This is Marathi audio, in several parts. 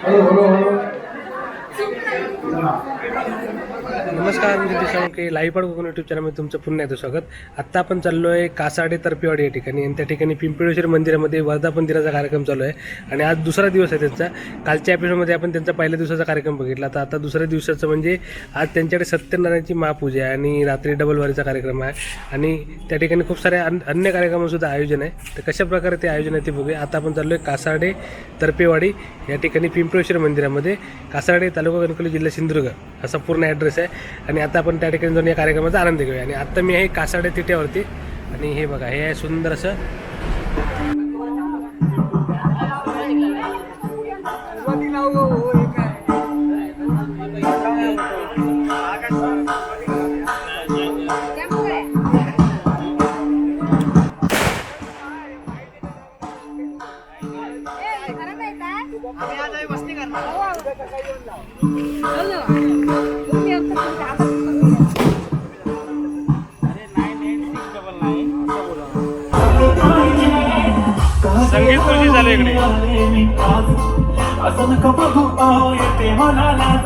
Hello, 说 नमस्कार मी नितीश लाईव्ह पड कोकण युट्यूब चॅनलमध्ये तुमचं पुन्हा एकदा स्वागत. आत्ता आपण चाललो आहे कासाडे तर्फेवाडी या ठिकाणी आणि त्या ठिकाणी पिंपळेश्वर मंदिरामध्ये वर्धापन दिनाचा कार्यक्रम चालू आहे. आणि आज दुसरा दिवस आहे त्यांचा. कालच्या एपिसोडमध्ये आपण त्यांचा पहिल्या दिवसाचा कार्यक्रम बघितला. तर आता दुसऱ्या दिवसाचं म्हणजे आज त्यांच्याकडे सत्यनारायणची महापूजा आहे आणि रात्री डबलवारीचा कार्यक्रम आहे. आणि त्या ठिकाणी खूप सारे अन- अन्य कार्यक्रमांसुद्धा आयोजन आहे. तर कशा प्रकारे ते आयोजन आहे ते बघूया. आता आपण चाललो आहे कासाडे तर्फेवाडी या ठिकाणी पिंपळेश्वर मंदिरामध्ये. कासाडे तालुका कणकवली जिल्हा सिंधुदुर्ग. असा पूर्ण ॲड्रेस आहे. आणि आता आपण त्या ठिकाणी जाऊन या कार्यक्रमाचा आनंद घेऊया. आणि आता मी आहे कासाडे तिट्यावरती आणि हे बघा हे आहे सुंदर असं संगीत खुर्ची चालू आहे इकडे असं नका बघू अहो येते मला लाज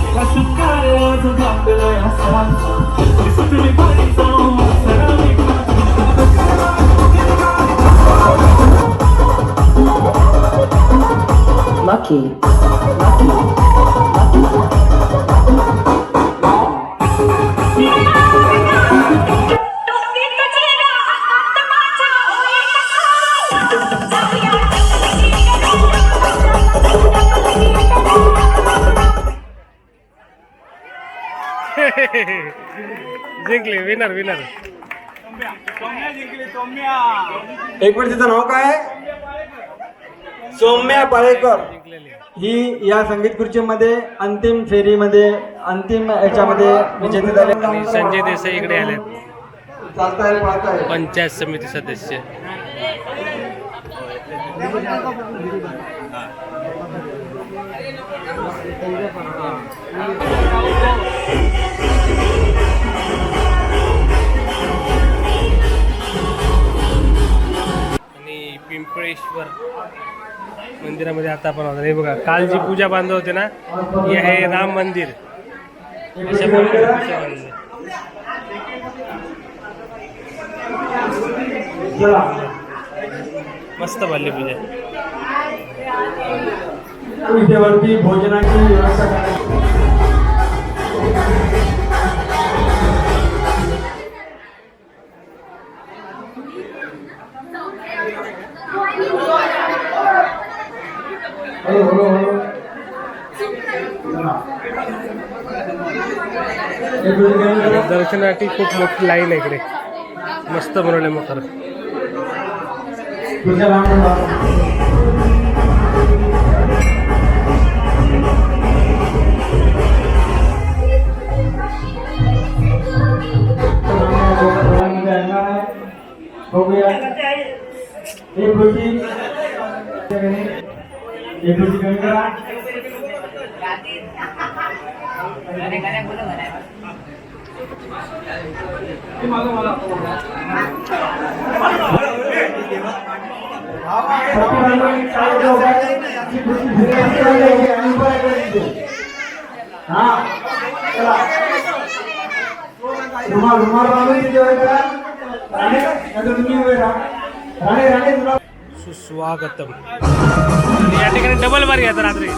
केला शुक्कार आज घातलंय असा दिसतोय बरी जाऊन सरावी Lucky. जिंकले विनर विनर एक मिनिट तिचं नाव काय सौम्या पाळेकर. ही या संगीत खुर्चीमध्ये अंतिम फेरीमध्ये अंतिम याच्यामध्ये विजेते झाले. आणि संजय देसाई इकडे आलेत चालताय पाहताय पंचायत समिती सदस्य. पिंपळेश्वर मंदिरामध्ये आता आपण आहोत हे बघा काल जी पूजा बांधव होते ना, हे आहे राम मंदिर. मस्त बांधली पूजा. वरती भोजनाची व्यवस्था करण्यात हळू, दर्शनासाठी खूप मोठी लाईन आहे इकडे. मस्त बनवले मग खरं तुझ्या बघूया. एक गोष्टी एक कमी करा हा चला रुमाल रुमाल बांधून तिथे करा राणे नाहीतर तुम्ही उभे राहा राणे राणे तुला सुस्वागतम आणि या ठिकाणी डबल बारी आता रात्री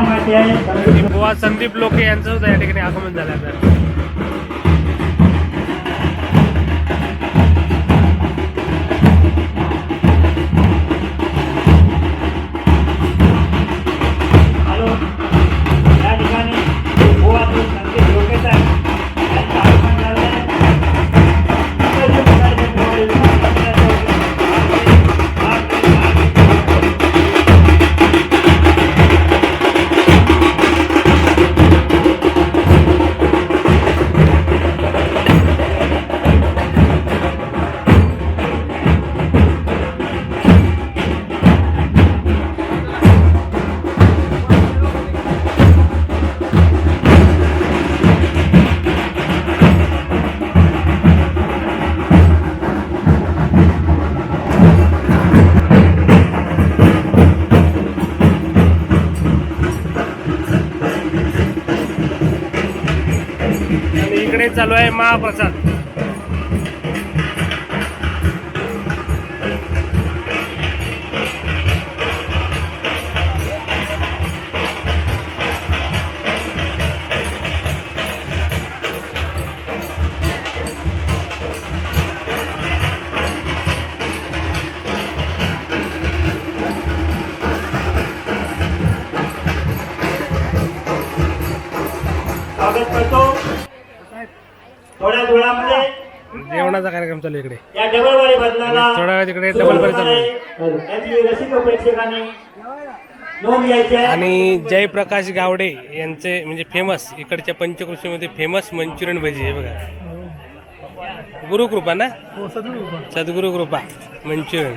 माहिती आहे आणि बुवा संदीप लोके यांचं सुद्धा या ठिकाणी आगमन झालं आता चालू आहे महाप्रसाद स्वागत वेळामध्ये जेवणाचा कार्यक्रम चालू आहे इकडे. या डबलवाडी बदलाला थोडा वेळ तिकडे डबल बरी चालू आहे. याची रसिक प्रेक्षकांनी नोंद घ्यायची आहे. आणि जयप्रकाश गावडे यांचे म्हणजे फेमस इकडच्या पंचकृषीमध्ये फेमस मंचुरियन भजी आहे बघा. गुरुकृपा ना? सद्गुरु कृपा. मंचुरियन.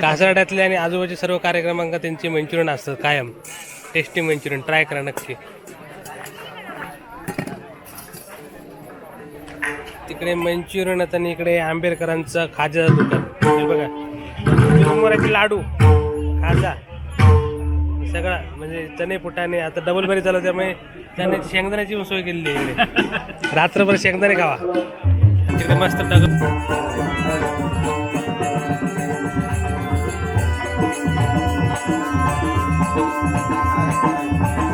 कासारड्यातले आणि आजूबाजूचे सर्व कार्यक्रमांक त्यांचे मंचुरियन असतात कायम. टेस्टी मंचुरियन ट्राय करा नक्की. इकडे मंचुरियन आता आणि इकडे आंबेडकरांचं खाजाचं दुकान. बघा. मराठी लाडू खाजा. सगळा म्हणजे चणे फुटाणे आता डबल बरी चालू त्यामुळे चण्याची शेंगदाण्याची पण सोय केलेली आहे इकडे. रात्रभर शेंगदाणे खावा. तिकडे मस्त डग you.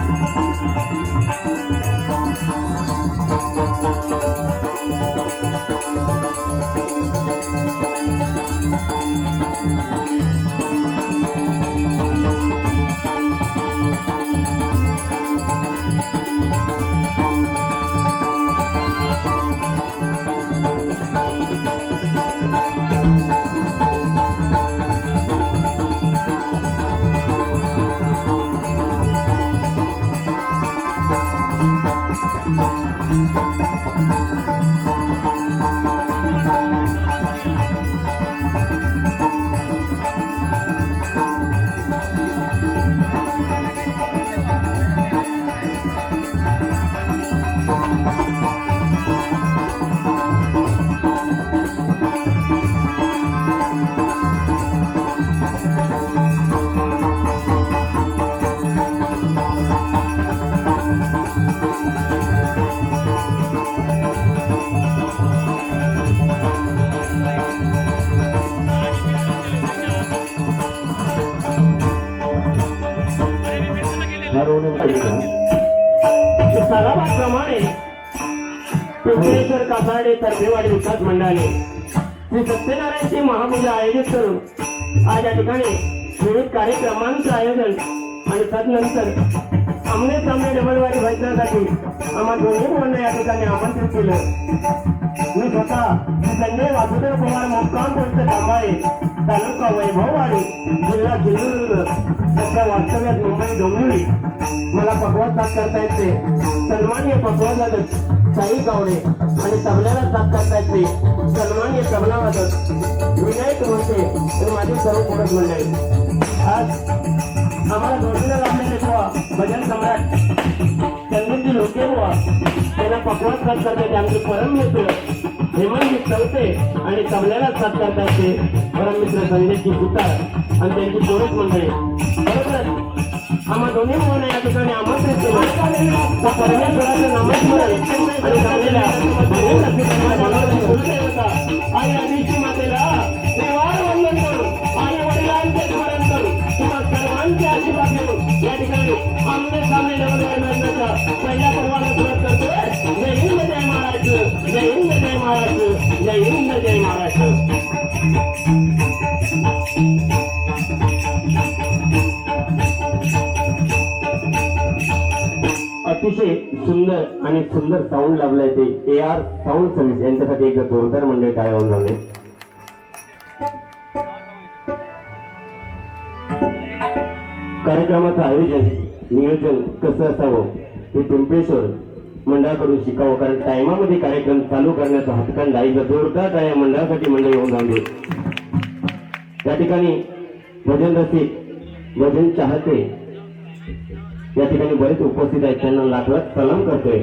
कासाडे तर्फेवाडी विकास मंडळाने. श्री सत्यनारायणची महापूजा आयोजित करून आज या ठिकाणी विविध कार्यक्रमांचं आयोजन आणि तदनंतर आमने सामने डबलवाडी भजनासाठी आम्हा दोन्ही मुलांना या ठिकाणी आमंत्रित केलं. मी स्वतः संजय वासुदेव कुमार मुक्काम पंच कांबाळे तालुका वैभववाडी जिल्हा सिंधुदुर्ग सध्या वास्तव्यात मुंबई डोंबिवली. मला पकवाज दाखवता येते. सन्मान्य पकवाजादक साई गावडे आणि तबल्याला साथ करता येते तबला वादक विनायक मोठे आणि माझे सर्व पूरक मंडळी. आज आम्हाला जोडीला लागलेले बुवा भजन सम्राट चंद्रजी लोके बुवा त्यांना पकवान साथ करता येते आमचे परम मित्र हेमंतजी चौथे आणि तबल्याला साथ करता येते. परम मित्र संजयजी सुतार आणि त्यांची पूरक मंडळी. आम्हा दोन्ही मुलांना या ठिकाणी आमंत्रित केले. परमेश्वराचं नामस्मरण आणि झालेल्या आणि आधीची मातेला जय हिंद जय महाराष्ट्र जय हिंद जय महाराष्ट्र जय हिंद जय महाराष्ट्र अतिशय सुंदर आणि सुंदर साऊंड लाभलाय ते. ए आर साऊंड सर्व्हिस यांच्यासाठी एक जोरदार मंडळ काय होऊन झाले कार्यक्रमाचं आयोजन नियोजन कसं असावं हे पिंपेश्वर मंडळाकडून शिकावं. कारण टायमामध्ये कार्यक्रम चालू करण्याचा हातखंड आहे जोरदार काय मंडळासाठी मंडळ येऊन जाऊ त्या ठिकाणी भजन रसिक भजन चाहते या ठिकाणी बरेच उपस्थित आहेत. त्यांना लागलाच सलाम करतोय.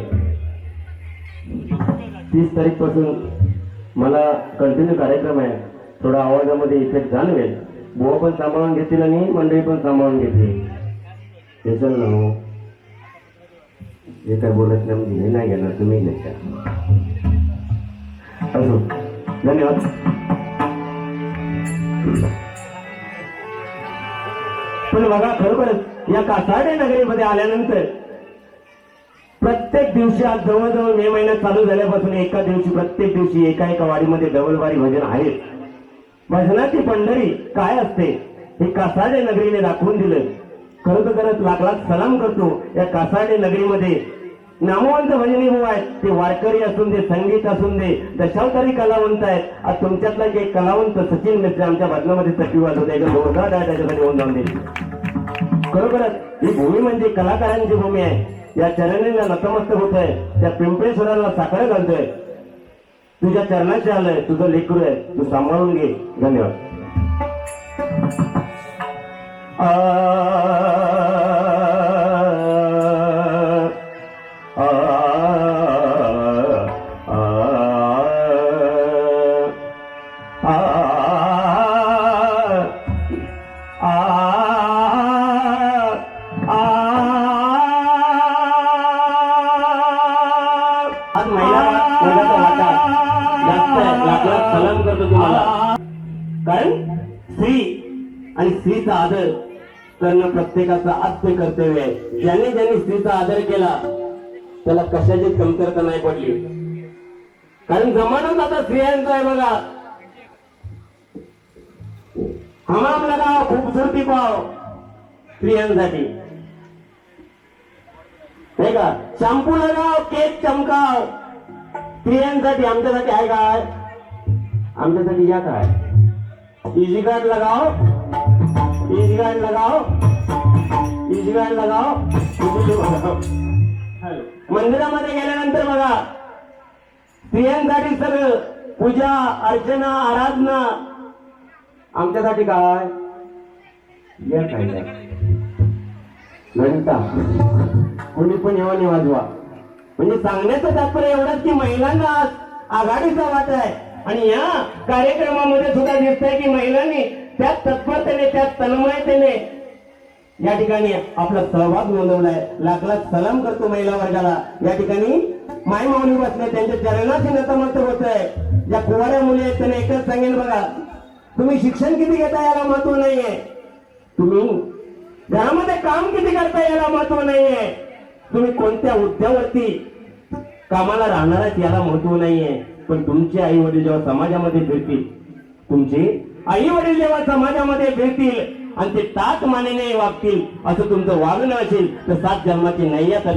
तीस तारीखपासून मला कंटिन्यू कार्यक्रम आहे. थोडा आवाजामध्ये इफेक्ट जाणवेल. बुवा पण सांभाळून घेतील आणि मंडळी पण सांभाळून घेतील. त्याच्यानं ना हो. जे काय बोलत नाही हे नाही घेणार. तुम्ही घेता असो. धन्यवाद. पण बघा खरोखरच या कासाडे नगरीमध्ये आल्यानंतर प्रत्येक दिवशी आज जवळजवळ मे महिन्यात चालू झाल्यापासून एका दिवशी प्रत्येक दिवशी एका एका वाडीमध्ये डबलवारी भजन आहेत. भजनाची पंढरी काय असते हे कासाडे नगरीने दाखवून दिलं. खरं तर करत लाख लाख सलाम करतो या कासाडे नगरीमध्ये नामवंत भजनी भाऊ आहेत. ते वारकरी असून दे संगीत असून दे दशावतारी कलावंत आहेत. आज तुमच्यातला जे एक कलावंत सचिन मिस्त्री आमच्या भजनामध्ये सचिव वाजवत जोरदार आहे त्याच्यासाठी होऊन जाऊन दे. खरोखरच ही भूमी म्हणजे कलाकारांची भूमी आहे. या चरणीला नतमस्तक होत आहे त्या पिंपळेश्वराला साखर घालतोय. तुझ्या चरणाचे आलंय. तुझं लेकरू आहे. तू सांभाळून घे. धन्यवाद. प्रत्येकाचं आद्य कर्तव्य आहे ज्यांनी ज्यांनी स्त्रीचा आदर केला त्याला कशाची कमतरता नाही पडली. कारण जमानाच आता स्त्रियांचा आहे बघा. हमाम लगाव खूबसूरती पाव स्त्रियांसाठी. नाही का? शॅम्पू लगाव केक चमकाव. स्त्रियांसाठी आमच्यासाठी आहे काय? आमच्यासाठी या काय? इझी कार्ड लगाओ कार्ड लगाओ। कार्ड लगाओ। मंदिरामध्ये गेल्यानंतर बघा स्त्रियांसाठी सगळं पूजा अर्चना आराधना. आमच्यासाठी काय? या काय या. घंटा. कोणी पण येवा नाही वाजवा. म्हणजे सांगण्याचं तात्पर्य एवढंच की महिलांना आज आघाडीचा वाटा आहे. आणि या कार्यक्रमामध्ये सुद्धा दिसतंय की महिलांनी त्या तत्परतेने त्या तन्मयतेने या ठिकाणी आपला सहभाग नोंदवलाय. लाखला सलाम करतो महिला वर्गाला. या ठिकाणी माय माऊली बसले त्यांच्या चरणाशी नतमस्तक होत आहे ज्या कुवाऱ्या मुली आहेत त्यांना एकच सांगेल बघा. तुम्ही शिक्षण किती घेता याला महत्त्व नाहीये. तुम्ही घरामध्ये काम किती करता याला महत्त्व नाहीये. तुम्ही कोणत्या हुद्द्यावरती कामाला राहणार आहेत याला महत्त्व नाहीये. पण तुमचे आई वडील जेव्हा समाजामध्ये फिरतील तुमची आई वडील जेव्हा समाजामध्ये भेटतील आणि ते ताक मानेने वागतील. असं तुमचं वागणं असेल तर सात जन्माची नाही तर